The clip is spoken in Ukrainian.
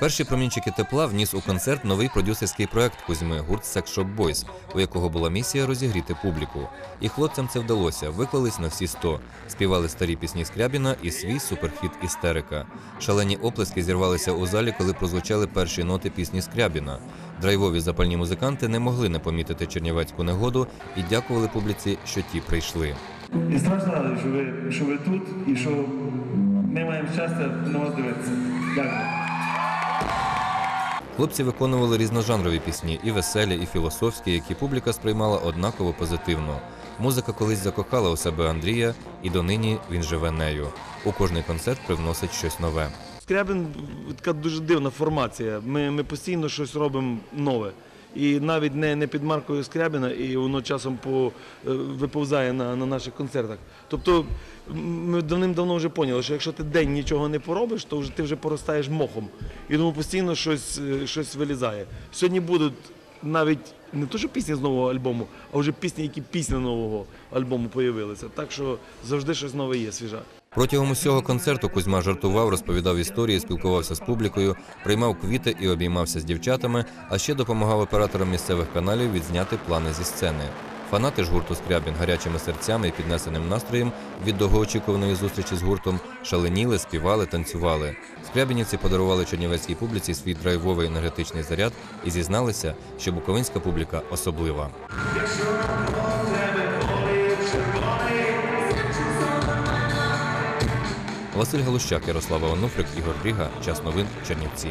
Перші промінчики тепла вніс у концерт новий продюсерський проект Кузьми гурт Sex Shop Boys, у якого була місія розігріти публіку. І хлопцям це вдалося. Виклались на всі сто. Співали старі пісні Скрябіна і свій суперхіт Істерика. Шалені оплески зірвалися у залі, коли прозвучали перші ноти пісні Скрябіна. Драйвові запальні музиканти не могли не помітити чернівецьку негоду і дякували публіці, що ті прийшли. І страшно що ви, що ви тут і що ми маємо щастя на вас дивитися. Дякую. Хлопці виконували різножанрові пісні, і веселі, і філософські, які публіка сприймала однаково позитивно. Музика колись закохала у себе Андрія, і донині він живе нею. У кожний концерт привносить щось нове. Скрябин така дуже дивна формація. Ми, ми постійно щось робимо нове. І навіть не, не під маркою Скрябіна, і воно часом по, е, виповзає на, на наших концертах. Тобто ми давним-давно вже поняли, що якщо ти день нічого не поробиш, то вже ти вже поростаєш мохом. І тому постійно щось, е, щось вилізає. Сьогодні будуть навіть не то, що пісні з нового альбому, а вже пісні, які після нового альбому появилися. Так що завжди щось нове є, свіжа. Протягом усього концерту Кузьма жартував, розповідав історії, спілкувався з публікою, приймав квіти і обіймався з дівчатами, а ще допомагав операторам місцевих каналів відзняти плани зі сцени. Фанати ж гурту Скрябін гарячими серцями і піднесеним настроєм від довгоочікуваної зустрічі з гуртом шаленіли, співали, танцювали. Скрябінівці подарували чернівецькій публіці свій драйвовий енергетичний заряд і зізналися, що буковинська публіка особлива. Василь Галущак, Ярослава Онуфрик, Ігор Ріга. Час новин Чернівці.